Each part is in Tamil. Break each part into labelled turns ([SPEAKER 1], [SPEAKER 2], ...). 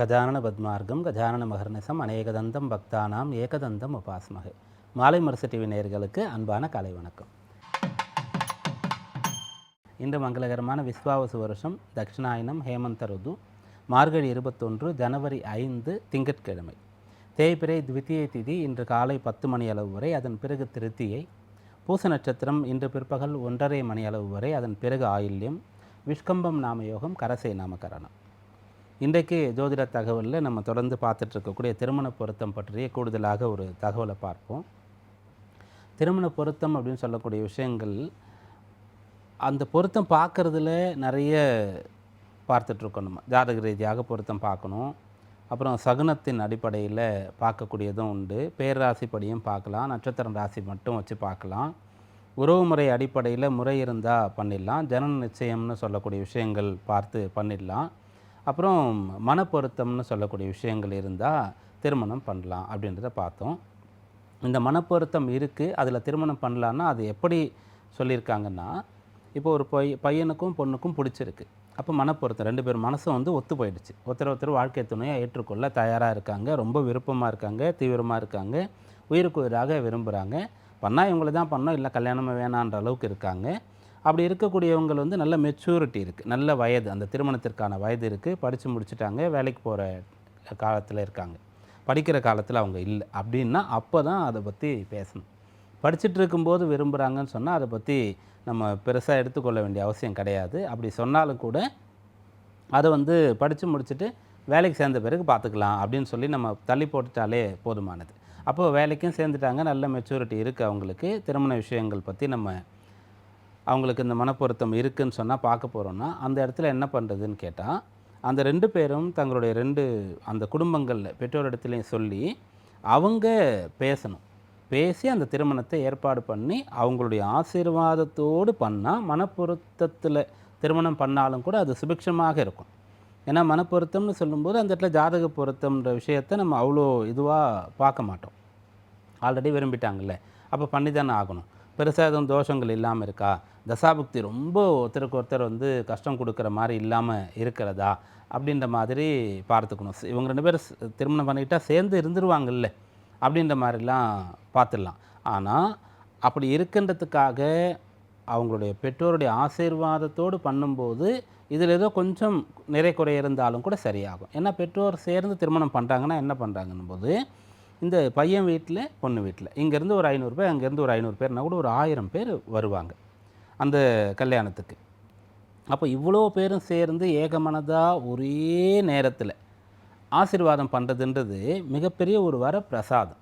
[SPEAKER 1] கஜானன பத்மார்க்கம் கஜானன மகர்நிசம் அநேகதந்தம் பக்தானாம் ஏகதந்தம் உபாஸ்மகை மாலை மரசு டிவி நேர்களுக்கு அன்பான காலை வணக்கம். இன்று மங்களகரமான விஸ்வாவசு வருஷம் தட்சிணாயனம் ஹேமந்த ருது மார்கழி இருபத்தொன்று ஜனவரி ஐந்து திங்கட்கிழமை. தேய்பிரை த்விதியை திதி இன்று காலை பத்து மணி அளவு வரை அதன் பிறகு திருத்தியை. பூச நட்சத்திரம் இன்று பிற்பகல் ஒன்றரை மணி அளவு வரை அதன் பிறகு ஆயில்யம். விஷ்கம்பம் நாமயோகம் கரசை நாமகரணம். இன்றைக்கு ஜோதிட தகவலில் நம்ம தொடர்ந்து பார்த்துட்டு இருக்கக்கூடிய திருமண பொருத்தம் பற்றிய கூடுதலாக ஒரு தகவலை பார்ப்போம். திருமண பொருத்தம் அப்படின்னு சொல்லக்கூடிய விஷயங்கள் அந்த பொருத்தம் பார்க்குறதுல நிறைய பார்த்துட்ருக்கோம் நம்ம. ஜாதக ரீதியாக பொருத்தம் பார்க்கணும். அப்புறம் சகுனத்தின் அடிப்படையில் பார்க்கக்கூடியதும் உண்டு. பேராசிப்படியும் பார்க்கலாம். நட்சத்திரம் ராசி மட்டும் வச்சு பார்க்கலாம். உறவு முறை அடிப்படையில் முறை இருந்தால் பண்ணிடலாம். ஜனன நிச்சயம்னு சொல்லக்கூடிய விஷயங்கள் பார்த்து பண்ணிடலாம். அப்புறம் மனப்பொருத்தம்னு சொல்லக்கூடிய விஷயங்கள் இருந்தால் திருமணம் பண்ணலாம் அப்படின்றத பார்த்தோம். இந்த மனப்பொருத்தம் இருக்குது அதில் திருமணம் பண்ணலான்னா அது எப்படி சொல்லியிருக்காங்கன்னா இப்போ ஒரு பை பையனுக்கும் பொண்ணுக்கும் பிடிச்சிருக்கு. அப்போ மனப்பொருத்தம் ரெண்டு பேர் மனசும் வந்து ஒத்து போயிடுச்சு. ஒருத்தர் ஒருத்தர் வாழ்க்கை துணையாக ஏற்றுக்கொள்ள தயாராக இருக்காங்க ரொம்ப விருப்பமாக இருக்காங்க தீவிரமாக இருக்காங்க உயிருக்கு உயிராக விரும்புகிறாங்க பண்ணால் இவங்களை தான் பண்ணோம் இல்லை கல்யாணமே வேணான்ற அளவுக்கு இருக்காங்க. அப்படி இருக்கக்கூடியவங்க வந்து நல்ல மெச்சூரிட்டி இருக்குது நல்ல வயது அந்த திருமணத்திற்கான வயது இருக்குது படித்து முடிச்சுட்டாங்க வேலைக்கு போகிற காலத்தில் இருக்காங்க. படிக்கிற காலத்தில் அவங்க இல்லை. அப்படின்னா அப்போ தான் அதை பற்றி பேசணும். படிச்சுட்டு இருக்கும்போது விரும்புகிறாங்கன்னு சொன்னால் அதை பற்றி நம்ம பெருசாக எடுத்துக்கொள்ள வேண்டிய அவசியம் கிடையாது. அப்படி சொன்னாலும் கூட அதை வந்து படித்து முடிச்சுட்டு வேலைக்கு சேர்ந்த பிறகு பார்த்துக்கலாம் அப்படின்னு சொல்லி நம்ம தள்ளி போட்டுட்டாலே போதுமானது. அப்போ வேலைக்கும் சேர்ந்துட்டாங்க. நல்ல மெச்சூரிட்டி இருக்குது அவங்களுக்கு. திருமண விஷயங்கள் பற்றி நம்ம அவங்களுக்கு இந்த மனப்பொருத்தம் இருக்குதுன்னு சொன்னால் பார்க்க போகிறோன்னா அந்த இடத்துல என்ன பண்ணுறதுன்னு கேட்டால் அந்த ரெண்டு பேரும் தங்களுடைய ரெண்டு அந்த குடும்பங்களில் பெற்றோரிடத்துலையும் சொல்லி அவங்க பேசணும். பேசி அந்த திருமணத்தை ஏற்பாடு பண்ணி அவங்களுடைய ஆசீர்வாதத்தோடு பண்ணால் மனப்பொருத்தத்தில் திருமணம் பண்ணாலும் கூட அது சுபிக்ஷமாக இருக்கும். ஏன்னா மனப்பொருத்தம்னு சொல்லும்போது அந்த இடத்துல ஜாதக பொருத்தம்ன்ற விஷயத்தை நம்ம அவ்வளோ இதுவாக பார்க்க மாட்டோம். ஆல்ரெடி விரும்பிட்டாங்கல்ல. அப்போ பண்ணி தானே ஆகணும். பெருசாக எதுவும் தோஷங்கள் இல்லாமல் இருக்கா? தசாபுக்தி ரொம்ப ஒருத்தருக்கு ஒருத்தர் வந்து கஷ்டம் கொடுக்குற மாதிரி இல்லாமல் இருக்கிறதா அப்படின்ற மாதிரி பார்த்துக்கணும். இவங்க ரெண்டு பேரும் திருமணம் பண்ணிக்கிட்டால் சேர்ந்து இருந்துருவாங்கல்ல அப்படின்ற மாதிரிலாம் பார்த்துடலாம். ஆனால் அப்படி இருக்கின்றதுக்காக அவங்களுடைய பெற்றோருடைய ஆசீர்வாதத்தோடு பண்ணும்போது இதில் ஏதோ கொஞ்சம் நிறை குறை இருந்தாலும் கூட சரியாகும். ஏன்னா பெற்றோர் சேர்ந்து திருமணம் பண்ணுறாங்கன்னா என்ன பண்ணுறாங்கன்னும் போது இந்த பையன் வீட்டில் பொண்ணு வீட்டில் இங்கேருந்து ஒரு ஐநூறு பேர் அங்கேருந்து ஒரு ஐநூறு பேர்னா கூட ஒரு ஆயிரம் பேர் வருவாங்க. அந்த கல்யாணத்துக்கு. அப்போ இவ்வளோ பேரும் சேர்ந்து ஏகமனதாக ஒரே நேரத்தில் ஆசீர்வாதம் பண்ணுறதுன்றது மிகப்பெரிய ஒரு வர பிரசாதம்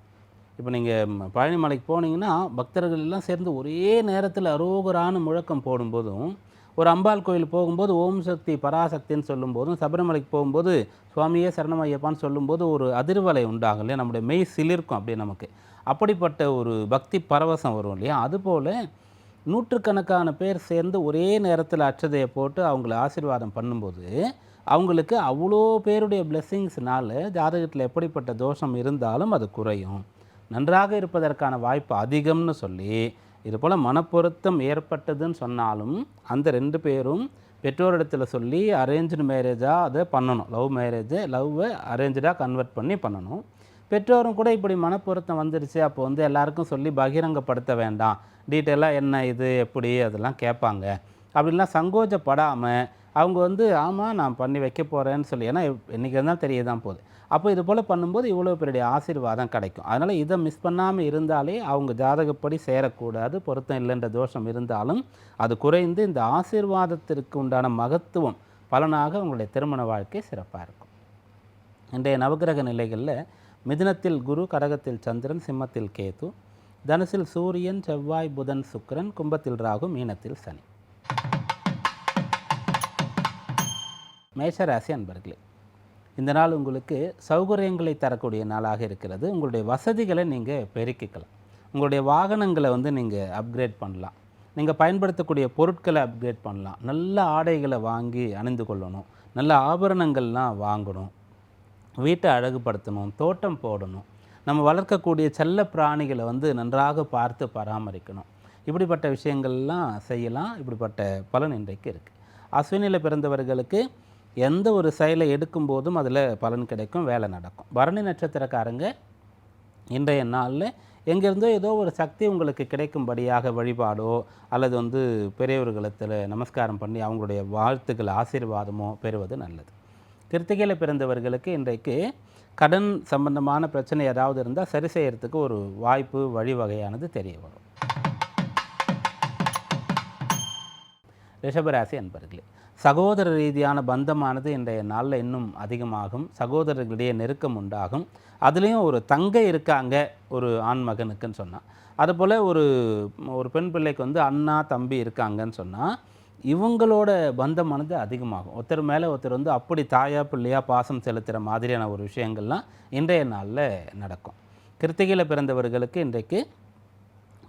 [SPEAKER 1] இப்போ நீங்கள் பழனிமலைக்கு போனீங்கன்னா பக்தர்கள் எல்லாம் சேர்ந்து ஒரே நேரத்தில் அரோகரான முழக்கம் போடும்போதும் ஒரு அம்பாள் கோயில் போகும்போது ஓம் சக்தி பராசக்தின்னு சொல்லும்போதும் சபரிமலைக்கு போகும்போது சுவாமியே சரணமையப்பான்னு சொல்லும்போது ஒரு அதிர்வலை உண்டாகும் இல்லையா? நம்முடைய மெய் சிலிர்க்கும் அப்படியே நமக்கு. அப்படிப்பட்ட ஒரு பக்தி பரவசம் வரும் இல்லையா? அதுபோல் நூற்றுக்கணக்கான பேர் சேர்ந்து ஒரே நேரத்தில் அச்சதையை போட்டு அவங்கள ஆசீர்வாதம் பண்ணும்போது அவங்களுக்கு அவ்வளோ பேருடைய பிளெஸ்ஸிங்ஸ்னால ஜாதகத்தில் எப்படிப்பட்ட தோஷம் இருந்தாலும் அது குறையும். நன்றாக இருப்பதற்கான வாய்ப்பு அதிகம்னு சொல்லி இதுபோல் மனப்பொருத்தம் ஏற்பட்டதுன்னு சொன்னாலும் அந்த ரெண்டு பேரும் பெற்றோரிடத்தில் சொல்லி அரேஞ்சு மேரேஜாக அதை பண்ணணும். லவ் மேரேஜ் லவ்வை அரேஞ்சாக கன்வெர்ட் பண்ணி பண்ணணும். பெற்றோரும் கூட இப்படி மனப்பொருத்தம் வந்துருச்சு அப்போ வந்து எல்லாருக்கும் சொல்லி பகிரங்கப்படுத்த வேண்டாம். டீட்டெயிலாக என்ன இது எப்படி அதெல்லாம் கேட்பாங்க. அப்படிலாம் சங்கோஜப்படாமல் அவங்க வந்து ஆமாம் நான் பண்ணி வைக்க போகிறேன்னு சொல்லி ஏன்னா இன்றைக்கி இருந்தாலும் தெரிய தான் போகுது. அப்போ இது போல் பண்ணும்போது இவ்வளோ பெரிய ஆசீர்வாதம் கிடைக்கும். அதனால் இதை மிஸ் பண்ணாமல் இருந்தாலே அவங்க ஜாதகப்படி சேரக்கூடாது பொருத்தம் இல்லைன்ற தோஷம் இருந்தாலும் அது குறைந்து இந்த ஆசீர்வாதத்திற்கு உண்டான மகத்துவம் பலனாக உங்களுடைய திருமண வாழ்க்கை சிறப்பாக இருக்கும். இன்றைய நவகிரக நிலைகளில் மிதினத்தில் குரு கடகத்தில் சந்திரன் சிம்மத்தில் கேது தனுசில் சூரியன் செவ்வாய் புதன் சுக்கரன் கும்பத்தில் ராகு மீனத்தில் சனி. மேஷராசி அன்பர்களே இந்த நாள் உங்களுக்கு சௌகரியங்களை தரக்கூடிய நாளாக இருக்கிறது. உங்களுடைய வசதிகளை நீங்கள் பெருக்கிக்கலாம். உங்களுடைய வாகனங்களை வந்து நீங்கள் அப்கிரேட் பண்ணலாம். நீங்கள் பயன்படுத்தக்கூடிய பொருட்களை அப்கிரேட் பண்ணலாம். நல்ல ஆடைகளை வாங்கி அணிந்து கொள்ளணும். நல்ல ஆபரணங்கள்லாம் வாங்கணும். வீட்டை அழகுபடுத்தணும். தோட்டம் போடணும். நம்ம வளர்க்கக்கூடிய செல்ல பிராணிகளை வந்து நன்றாக பார்த்து பராமரிக்கணும். இப்படிப்பட்ட விஷயங்கள்லாம் செய்யலாம். இப்படிப்பட்ட பலன் இன்றைக்கு இருக்குது அஸ்வினியில் பிறந்தவர்களுக்கு எந்த ஒரு செயலை எடுக்கும்போதும் அதில் பலன் கிடைக்கும் வேலை நடக்கும். பரணி நட்சத்திரக்காரங்க இன்றைய நாளில் எங்கேருந்தோ ஏதோ ஒரு சக்தி உங்களுக்கு கிடைக்கும்படியாக வழிபாடோ அல்லது வந்து பெரியவர்களத்தில் நமஸ்காரம் பண்ணி அவங்களுடைய வாழ்த்துக்கள் ஆசீர்வாதமோ பெறுவது நல்லது. கிருத்திகையில் பிறந்தவர்களுக்கு இன்றைக்கு கடன் சம்பந்தமான பிரச்சனை ஏதாவது இருந்தால் சரி செய்யறதுக்கு ஒரு வாய்ப்பு வழிவகையானது தெரிய வரும். ரிஷபராசி அன்பர்களே சகோதர ரீதியான பந்தமானது இன்றைய நாளில் இன்னும் அதிகமாகும். சகோதரர்களிடையே நெருக்கம் உண்டாகும். அதுலேயும் ஒரு தங்கை இருக்காங்க ஒரு ஆண் மகனுக்குன்னு சொன்னால் அதுபோல் ஒரு ஒரு பெண் பிள்ளைக்கு வந்து அண்ணா தம்பி இருக்காங்கன்னு சொன்னால் இவங்களோட பந்தமானது அதிகமாகும். ஒருத்தர் மேலே ஒருத்தர் வந்து அப்படி தாயா பிள்ளையா பாசம் செலுத்துகிற மாதிரியான ஒரு விஷயங்கள்லாம் இன்றைய நாளில் நடக்கும். கிருத்திகையில் பிறந்தவர்களுக்கு இன்றைக்கு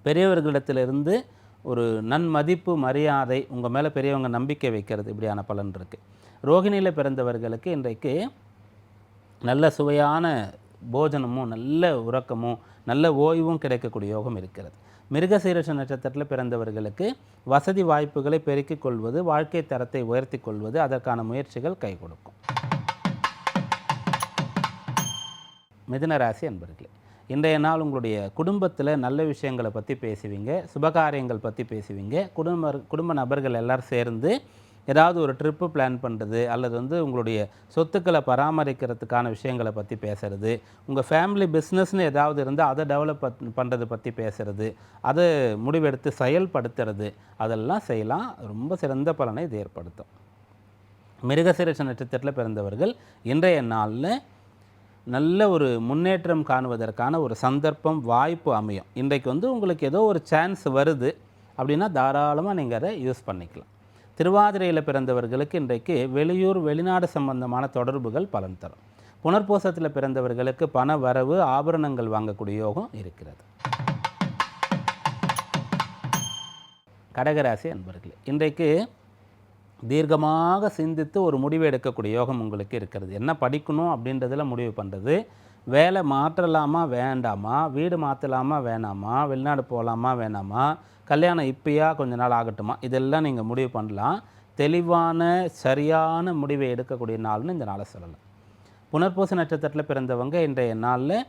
[SPEAKER 1] பெரியவர்களிடத்திலிருந்து ஒரு நன்மதிப்பு மரியாதை உங்கள் மேலே பெரியவங்க நம்பிக்கை வைக்கிறது இப்படியான பலன் இருக்குது ரோகிணியில் பிறந்தவர்களுக்கு இன்றைக்கு நல்ல சுவையான போஜனமும் நல்ல உறக்கமும் நல்ல ஓய்வும் கிடைக்கக்கூடிய யோகம் இருக்கிறது. மிருகசீரஷ நட்சத்திரத்தில் பிறந்தவர்களுக்கு வசதி வாய்ப்புகளை பெருக்கிக் கொள்வது வாழ்க்கை தரத்தை உயர்த்தி கொள்வது அதற்கான முயற்சிகள் கை கொடுக்கும். மிதுனராசி அன்பர்களே இன்றைய நாள் உங்களுடைய குடும்பத்தில் நல்ல விஷயங்களை பற்றி பேசுவீங்க சுபகாரியங்கள் பற்றி பேசுவீங்க குடும்ப குடும்ப நபர்கள் எல்லாரும் சேர்ந்து ஏதாவது ஒரு ட்ரிப்பு பிளான் பண்ணுறது அல்லது வந்து உங்களுடைய சொத்துக்களை பராமரிக்கிறதுக்கான விஷயங்களை பற்றி பேசுறது உங்கள் ஃபேமிலி பிஸ்னஸ்னு ஏதாவது இருந்தால் அதை டெவலப் பண்ணுறது பற்றி பேசுகிறது அதை முடிவெடுத்து செயல்படுத்துறது அதெல்லாம் செய்யலாம். ரொம்ப சிறந்த பலனை இது ஏற்படுத்தும். மிருகசிரச நட்சத்திரத்தில் பிறந்தவர்கள் இன்றைய நாளில் நல்ல ஒரு முன்னேற்றம் காணுவதற்கான ஒரு சந்தர்ப்பம் வாய்ப்பு அமையும். இன்றைக்கு வந்து உங்களுக்கு ஏதோ ஒரு சான்ஸ் வருது அப்படின்னா தாராளமாக நீங்கள் அதை யூஸ் பண்ணிக்கலாம். திருவாதிரையில் பிறந்தவர்களுக்கு இன்றைக்கு வெளியூர் வெளிநாடு சம்பந்தமான தொடர்புகள் பலன் தரும். புனர்பூசத்தில் பிறந்தவர்களுக்கு பண வரவு ஆபரணங்கள் வாங்கக்கூடிய யோகம் இருக்கிறது. கடகராசி அன்பர்களே இன்றைக்கு தீர்க்கமாக சிந்தித்து ஒரு முடிவு எடுக்கக்கூடிய யோகம் உங்களுக்கு இருக்கிறது. என்ன படிக்கணும் அப்படின்றதுல முடிவு பண்ணுறது வேலை மாற்றலாமா வேண்டாமா? வீடு மாற்றலாமா வேணாமா? வெளிநாடு போகலாமா வேணாமா? கல்யாணம் இப்பயா கொஞ்ச நாள் ஆகட்டுமா? இதெல்லாம் நீங்கள் முடிவு பண்ணலாம். தெளிவான சரியான முடிவை எடுக்கக்கூடிய நாள்னு இந்த நாளை சொல்லலாம். புனர்பூச நட்சத்திரத்தில் பிறந்தவங்க இன்றைய நாளில்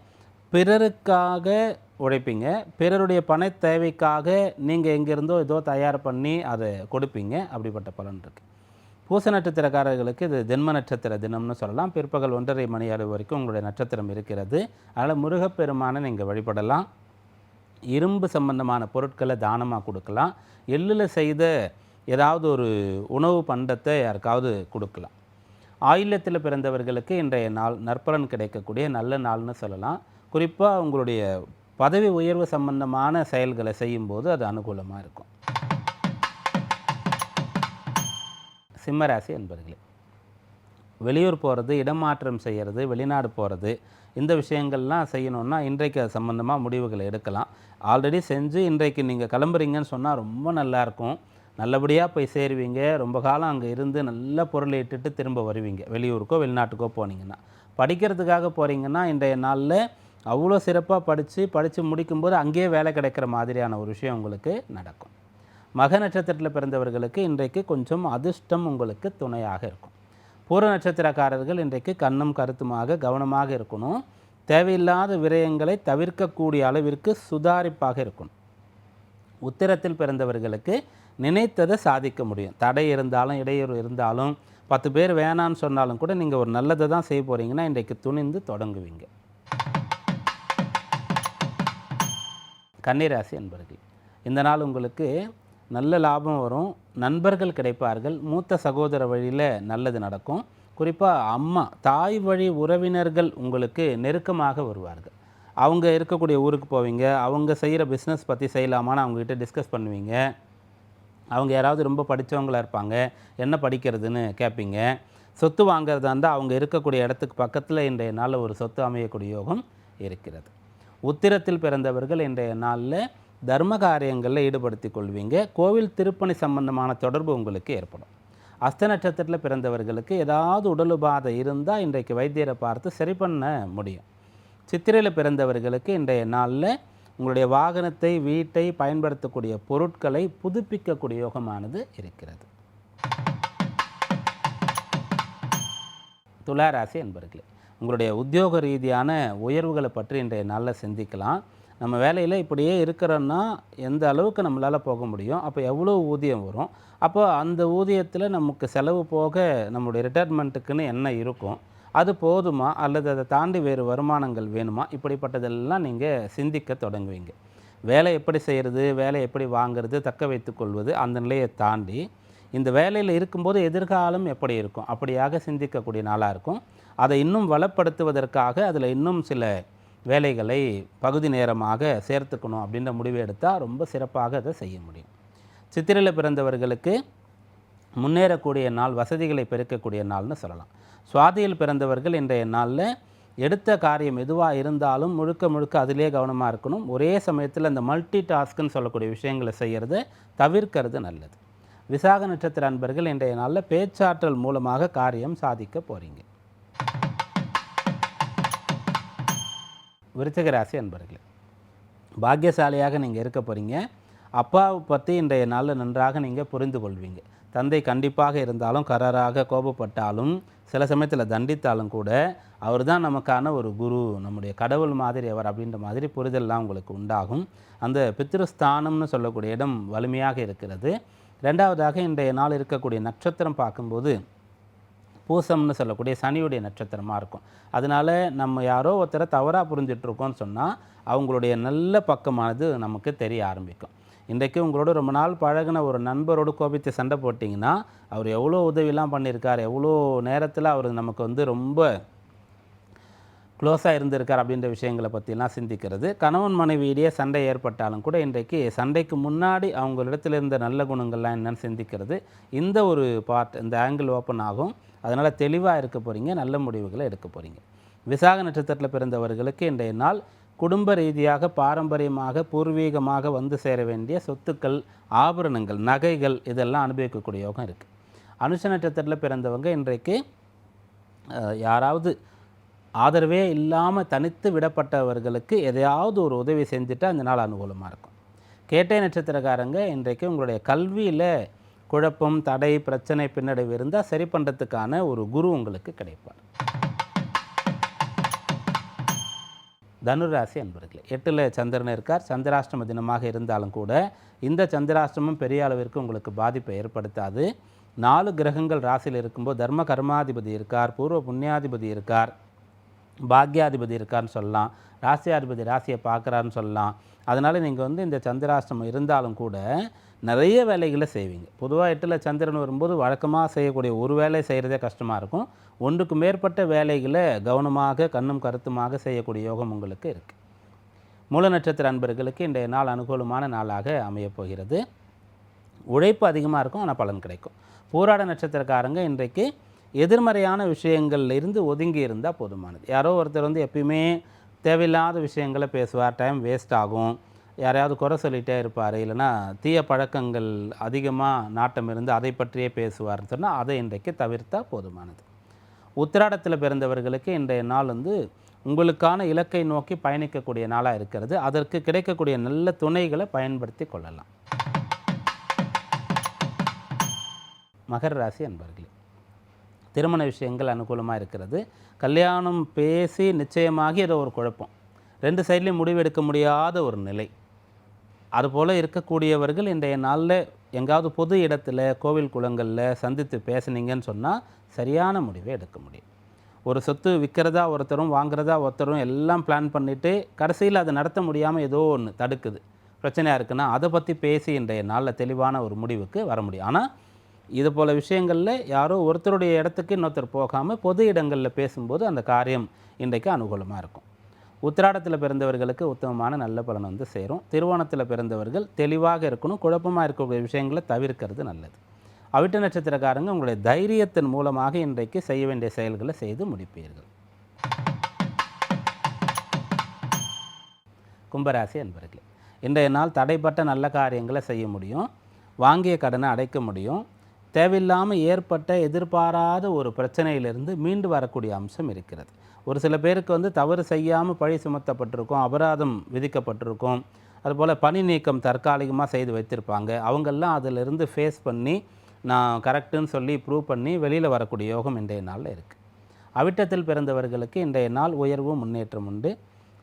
[SPEAKER 1] பிறருக்காக உழைப்பீங்க. பிறருடைய பண தேவைக்காக நீங்கள் எங்கேருந்தோ ஏதோ தயார் பண்ணி அதை கொடுப்பீங்க. அப்படிப்பட்ட பலன் இருக்குது பூச நட்சத்திரக்காரர்களுக்கு இது ஜென்ம நட்சத்திர தினம்னு சொல்லலாம். பிற்பகல் ஒன்றரை மணி அளவு வரைக்கும் உங்களுடைய நட்சத்திரம் இருக்கிறது. அதனால் முருகப்பெருமானை நீங்கள் வழிபடலாம். இரும்பு சம்பந்தமான பொருட்களை தானமாக கொடுக்கலாம். எள்ளில் செய்த ஏதாவது ஒரு உணவு பண்டத்தை யாருக்காவது கொடுக்கலாம். ஆயிலத்தில் பிறந்தவர்களுக்கு இன்றைய நாள் நற்பலன் கிடைக்கக்கூடிய நல்ல நாள்னு சொல்லலாம். குறிப்பாக உங்களுடைய பதவி உயர்வு சம்பந்தமான செயல்களை செய்யும்போது அது அனுகூலமாக இருக்கும். சிம்மராசி என்பர்களே வெளியூர் போகிறது இடமாற்றம் செய்கிறது வெளிநாடு போகிறது இந்த விஷயங்கள்லாம் செய்யணுன்னா இன்றைக்கு அது சம்மந்தமாக முடிவுகளை எடுக்கலாம். ஆல்ரெடி செஞ்சு இன்றைக்கு நீங்கள் கிளம்புறீங்கன்னு சொன்னால் ரொம்ப நல்லாயிருக்கும் நல்லபடியாக போய் சேருவீங்க. ரொம்ப காலம் அங்கே இருந்து நல்ல பொருளை இட்டுட்டு திரும்ப வருவீங்க. வெளியூருக்கோ வெளிநாட்டுக்கோ போனீங்கன்னா. படிக்கிறதுக்காக போகிறீங்கன்னா இன்றைய நாளில் அவ்வளோ சிறப்பாக படித்து படித்து முடிக்கும்போது அங்கேயே வேலை கிடைக்கிற மாதிரியான ஒரு விஷயம் உங்களுக்கு நடக்கும். மக நட்சத்திரத்தில் பிறந்தவர்களுக்கு இன்றைக்கு கொஞ்சம் அதிர்ஷ்டம் உங்களுக்கு துணையாக இருக்கும். பூர நட்சத்திரக்காரர்கள் இன்றைக்கு கண்ணும் கருத்துமாக கவனமாக இருக்கணும். தேவையில்லாத விரயங்களை தவிர்க்கக்கூடிய அளவிற்கு சுதாரிப்பாக இருக்கணும். உத்திரத்தில் பிறந்தவர்களுக்கு நினைத்ததை சாதிக்க முடியும். தடை இருந்தாலும் இடையூறு இருந்தாலும் பத்து பேர் வேணான்னு சொன்னாலும் கூட நீங்கள் ஒரு நல்லதை தான் செய்ய போகிறீங்கன்னா இன்றைக்கு துணிந்து தொடங்குவீங்க. கன்னிராசி என்பர்கள் இந்த நாள் உங்களுக்கு நல்ல லாபம் வரும். நண்பர்கள் கிடைப்பார்கள். மூத்த சகோதர வழியில் நல்லது நடக்கும். குறிப்பாக அம்மா தாய் வழி உறவினர்கள் உங்களுக்கு நெருக்கமாக வருவார்கள். அவங்க இருக்கக்கூடிய ஊருக்கு போவீங்க. அவங்க செய்கிற பிஸ்னஸ் பற்றி செய்யலாமான்னு அவங்ககிட்ட டிஸ்கஸ் பண்ணுவீங்க. அவங்க யாராவது ரொம்ப படித்தவங்களா இருப்பாங்க. என்ன படிக்கிறதுன்னு கேட்பீங்க சொத்து வாங்குறதா இருந்தால் அவங்க இருக்கக்கூடிய இடத்துக்கு பக்கத்தில் இன்றைய நாளில் ஒரு சொத்து அமையக்கூடிய யோகம் இருக்கிறது. உத்திரத்தில் பிறந்தவர்கள் இன்றைய நாளில் தர்ம காரியங்களில் ஈடுபடுத்தி கொள்வீங்க. கோவில் திருப்பணி சம்பந்தமான தொடர்பு உங்களுக்கு ஏற்படும். அஸ்த நட்சத்திரத்தில் பிறந்தவர்களுக்கு ஏதாவது உடல் உபாதை இருந்தால் இன்றைக்கு வைத்தியரை பார்த்து சரி பண்ண முடியும். சித்திரையில் பிறந்தவர்களுக்கு இன்றைய நாளில் உங்களுடைய வாகனத்தை வீட்டை பயன்படுத்தக்கூடிய பொருட்களை புதுப்பிக்கக்கூடிய யோகமானது இருக்கிறது. துளாராசி என்பர்களே உங்களுடைய உத்தியோக ரீதியான உயர்வுகளை பற்றி இன்றைய நாளில் சிந்திக்கலாம். நம்ம வேலையில் இப்படியே இருக்கிறோன்னா எந்த அளவுக்கு நம்மளால் போக முடியும்? அப்போ எவ்வளோ ஊதியம் வரும்? அப்போ அந்த ஊதியத்தில் நமக்கு செலவு போக நம்முடைய ரிட்டையர்மெண்ட்டுக்குன்னு என்ன இருக்கும்? அது போதுமா? அல்லது அதை தாண்டி வேறு வருமானங்கள் வேணுமா? இப்படிப்பட்டதெல்லாம் நீங்கள் சிந்திக்க தொடங்குவீங்க. வேலை எப்படி செய்கிறது வேலை எப்படி வாங்குறது? தக்க வைத்து கொள்வது அந்த நிலையை தாண்டி இந்த வேலையில் இருக்கும்போது எதிர்காலம் எப்படி இருக்கும்? அப்படியாக சிந்திக்கக்கூடிய நாளாக இருக்கும். அதை இன்னும் வளப்படுத்துவதற்காக அதில் இன்னும் சில வேலைகளை பகுதி நேரமாக சேர்த்துக்கணும் அப்படின்ற முடிவு எடுத்தால் ரொம்ப சிறப்பாக அதை செய்ய முடியும். சித்திரையில் பிறந்தவர்களுக்கு முன்னேறக்கூடிய நாள் வசதிகளை பெருக்கக்கூடிய நாள்னு சொல்லலாம். சுவாதியில் பிறந்தவர்கள் இன்றைய நாளில் எடுத்த காரியம் எதுவாக இருந்தாலும் முழுக்க முழுக்க அதிலே கவனமாக இருக்கணும். ஒரே சமயத்தில் இந்த மல்டி டாஸ்க்குன்னு சொல்லக்கூடிய விஷயங்களை செய்கிறது தவிர்க்கிறது நல்லது. விசாக நட்சத்திர அன்பர்கள் இன்றைய நாளில் பேச்சாற்றல் மூலமாக காரியம் சாதிக்க போகிறீங்க விருச்சகராசி அன்பர்களே பாக்கியசாலியாக நீங்கள் இருக்க போகிறீங்க அப்பாவை பற்றி இன்றைய நாளில் நன்றாக நீங்கள் புரிந்து கொள்வீங்க. தந்தை கண்டிப்பாக இருந்தாலும் கராராக கோபப்பட்டாலும் சில சமயத்தில் தண்டித்தாலும் கூட அவர் தான் நமக்கான ஒரு குரு நம்முடைய கடவுள் மாதிரி அவர் அப்படின்ற மாதிரி புரிதல்லாம் உங்களுக்கு உண்டாகும். அந்த பித்ருஸ்தானம்னு சொல்லக்கூடிய இடம் வலிமையாக இருக்கிறது. ரெண்டாவதாக இன்றைய நாள் இருக்கக்கூடிய நட்சத்திரம் பார்க்கும்போது பூசம்னு சொல்லக்கூடிய சனியுடைய நட்சத்திரமாக இருக்கும். அதனால நம்ம யாரோ ஒருத்தரை தவறாக புரிஞ்சிட்ருக்கோம்னு சொன்னால் அவங்களுடைய நல்ல பக்கமானது நமக்கு தெரிய ஆரம்பிக்கும். இன்றைக்கு உங்களோட ரொம்ப நாள் பழகின ஒரு நண்பரோடு கோபித்து சண்டை போட்டிங்கன்னா அவர் எவ்வளோ உதவிலாம் பண்ணியிருக்கார் எவ்வளோ நேரத்தில் அவர் நமக்கு வந்து ரொம்ப க்ளோஸாக இருந்திருக்கார் அப்படின்ற விஷயங்களை பற்றிலாம் சிந்திக்கிறது. கணவன் மனைவியிடையே சண்டை ஏற்பட்டாலும் கூட இன்றைக்கு சண்டைக்கு முன்னாடி அவங்களிடத்தில் இருந்த நல்ல குணங்கள்லாம் என்னென்னு சிந்திக்கிறது. இந்த ஒரு பார்ட் இந்த ஆங்கிள் ஓப்பன் ஆகும். அதனால் தெளிவாக இருக்க போகிறீங்க நல்ல முடிவுகளை எடுக்க போகிறீங்க விசாக நட்சத்திரத்தில் பிறந்தவர்களுக்கு இன்றைய நாள் குடும்ப ரீதியாக பாரம்பரியமாக பூர்வீகமாக வந்து சேர வேண்டிய சொத்துக்கள் ஆபரணங்கள் நகைகள் இதெல்லாம் அனுபவிக்கக்கூடிய யோகம் இருக்குது அனுஷ நட்சத்திரத்தில் பிறந்தவங்க இன்றைக்கு யாராவது ஆதரவே இல்லாமல் தனித்து விடப்பட்டவர்களுக்கு எதையாவது ஒரு உதவி செஞ்சுட்டு அந்த நாள் அனுகூலமாக இருக்கும். கேட்டை நட்சத்திரக்காரங்க இன்றைக்கு உங்களுடைய கல்வியில் குழப்பம் தடை பிரச்சனை பின்னடைவு இருந்தால் சரி பண்ணுறதுக்கான ஒரு குரு உங்களுக்கு கிடைப்பார். தனுராசி அன்பர்களே எட்டில் சந்திரன் இருக்கார். சந்திராஷ்டம தினமாக இருந்தாலும் கூட இந்த சந்திராஷ்டமம் பெரிய அளவிற்கு உங்களுக்கு பாதிப்பை ஏற்படுத்தாது. நாலு கிரகங்கள் ராசியில் இருக்கும்போது தர்ம கர்மாதிபதி இருக்கார் பூர்வ புண்ணியாதிபதி இருக்கார் பாக்யாதிபதி இருக்கார்னு சொல்லலாம் ராசியாதிபதி ராசியை பார்க்குறாருன்னு சொல்லலாம். அதனால் நீங்கள் வந்து இந்த சந்திராஷ்டமம் இருந்தாலும் கூட நிறைய வேலைகளை செய்வீங்க. பொதுவாக எட்டில் சந்திரன் வரும்போது வழக்கமாக செய்யக்கூடிய ஒரு வேலை செய்கிறதே கஷ்டமாக இருக்கும். ஒன்றுக்கு மேற்பட்ட வேலைகளை கவனமாக கண்ணும் கருத்துமாக செய்யக்கூடிய யோகம் உங்களுக்கு இருக்குது மூல நட்சத்திர அன்பர்களுக்கு இன்றைய நாள் அனுகூலமான நாளாக அமையப்போகிறது உழைப்பு அதிகமாக இருக்கும் ஆனால் பலன் கிடைக்கும். போராட நட்சத்திரக்காரங்க இன்றைக்கு எதிர்மறையான விஷயங்கள்ல இருந்து ஒதுங்கி இருந்தால் போதுமானது. யாரோ ஒருத்தர் வந்து எப்பயுமே தேவையில்லாத விஷயங்களை பேசுவார் டைம் வேஸ்ட் ஆகும். யாரையாவது குறை சொல்லிகிட்டே இருப்பார். இல்லைன்னா தீய பழக்கங்கள் அதிகமாக நாட்டம் இருந்து அதை பற்றியே பேசுவார்னு சொன்னால் அதை இன்றைக்கு தவிர்த்தா போதுமானது. உத்திராடத்தில் பிறந்தவர்களுக்கு இன்றைய நாள் வந்து உங்களுக்கான இலக்கை நோக்கி பயணிக்கக்கூடிய நாளாக இருக்கிறது. அதற்கு கிடைக்கக்கூடிய நல்ல துணைகளை பயன்படுத்தி கொள்ளலாம். மகர ராசி அன்பர்களே திருமண விஷயங்கள் அனுகூலமாக இருக்கிறது. கல்யாணம் பேசி நிச்சயமாகி ஏதோ ஒரு குழப்பம். ரெண்டு சைட்லேயும் முடிவெடுக்க முடியாத ஒரு நிலை. அதுபோல் இருக்கக்கூடியவர்கள் இன்றைய நாளில் எங்காவது பொது இடத்துல கோவில் குளங்களில் சந்தித்து பேசுனீங்கன்னு சொன்னால் சரியான முடிவை எடுக்க முடியும். ஒரு சொத்து விற்கிறதா ஒருத்தரும் வாங்குறதா ஒருத்தரும் எல்லாம் பிளான் பண்ணிவிட்டு கடைசியில் அதை நடத்த முடியாமல் ஏதோ ஒன்று தடுக்குது. பிரச்சனையாக இருக்குன்னா அதை பற்றி பேசி இன்றைய நாளில் தெளிவான ஒரு முடிவுக்கு வர முடியும். ஆனால் இது போல் விஷயங்களில் யாரோ ஒருத்தருடைய இடத்துக்கு இன்னொருத்தர் போகாமல் பொது இடங்களில் பேசும்போது அந்த காரியம் இன்றைக்கு அனுகூலமாக இருக்கும். உத்திராடத்தில் பிறந்தவர்களுக்கு உத்தமமான நல்ல பலன் வந்து சேரும். திருவோணத்தில் பிறந்தவர்கள் தெளிவாக இருக்கணும் குழப்பமாக இருக்கக்கூடிய விஷயங்களை தவிர்க்கிறது நல்லது. அவிட்ட நட்சத்திரக்காரங்க உங்களுடைய தைரியத்தின் மூலமாக இன்றைக்கு செய்ய வேண்டிய செயல்களை செய்து முடிப்பீர்கள். கும்பராசி அன்பர்களே இன்றைய நாள் தடைப்பட்ட நல்ல காரியங்களை செய்ய முடியும். வாங்கிய கடனை அடைக்க முடியும். தேவையில்லாமல் ஏற்பட்ட எதிர்பாராத ஒரு பிரச்சனையிலிருந்து மீண்டு வரக்கூடிய அம்சம் இருக்கிறது. ஒரு சில பேருக்கு வந்து தவறு செய்யாமல் பழி சுமத்தப்பட்டிருக்கும் அபராதம் விதிக்கப்பட்டிருக்கும் அதுபோல் பணி நீக்கம் தற்காலிகமாக செய்து வைத்திருப்பாங்க. அவங்கெல்லாம் அதிலிருந்து ஃபேஸ் பண்ணி நான் கரெக்டுன்னு சொல்லி ப்ரூவ் பண்ணி வெளியில் வரக்கூடிய யோகம் இன்றைய நாளில் இருக்குது அவிட்டத்தில் பிறந்தவர்களுக்கு இன்றைய நாள் உயர்வு முன்னேற்றம் உண்டு.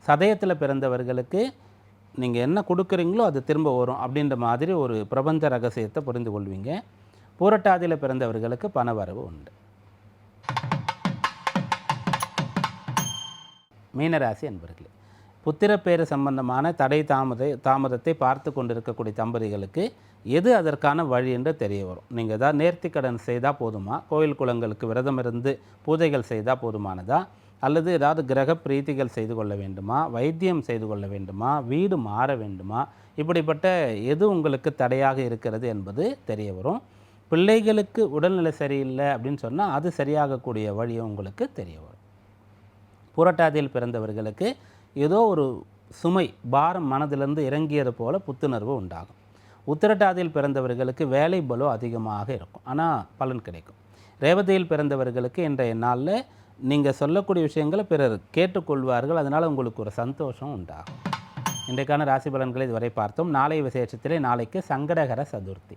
[SPEAKER 1] சதயத்தில் பிறந்தவர்களுக்கு நீங்கள் என்ன கொடுக்குறீங்களோ அது திரும்ப வரும் அப்படின்ற மாதிரி ஒரு பிரபஞ்ச ரகசியத்தை புரிந்து கொள்வீங்க. பூரட்டாதியில் பிறந்தவர்களுக்கு பணவரவு உண்டு. மீனராசி அன்பர்களே புத்திரப்பேறு சம்பந்தமான தடை தாமத தாமதத்தை பார்த்து கொண்டிருக்கக்கூடிய தம்பதிகளுக்கு எது அதற்கான வழி என்று தெரிய வரும். நீங்கள் ஏதாவது நேர்த்தி கடன் செய்தால் போதுமா? கோயில் குளங்களுக்கு விரதம் இருந்து பூஜைகள் செய்தால் போதுமானதா? அல்லது ஏதாவது கிரக பிரீத்திகள் செய்து கொள்ள வேண்டுமா? வைத்தியம் செய்து கொள்ள வேண்டுமா? வீடு மாற வேண்டுமா? இப்படிப்பட்ட எது உங்களுக்கு தடையாக இருக்கிறது என்பது தெரிய வரும். பிள்ளைகளுக்கு உடல்நிலை சரியில்லை அப்படின்னு சொன்னால் அது சரியாகக்கூடிய வழியும் உங்களுக்கு தெரிய வரும். புரட்டாதியில் பிறந்தவர்களுக்கு ஏதோ ஒரு சுமை பாரம் மனதிலிருந்து இறங்கியது போல புத்துணர்வு உண்டாகும். உத்திரட்டாதியில் பிறந்தவர்களுக்கு வேலை பலம் அதிகமாக இருக்கும். ஆனால் பலன் கிடைக்கும். ரேவதியில் பிறந்தவர்களுக்கு இன்றைய நாளில் நீங்கள் சொல்லக்கூடிய விஷயங்களை பிறர் கேட்டுக்கொள்வார்கள். அதனால் உங்களுக்கு ஒரு சந்தோஷம் உண்டாகும். இன்றைக்கான ராசி பலன்களை இதுவரை பார்த்தோம். நாளை விசேஷத்திலே நாளைக்கு சங்கடகர சதுர்த்தி.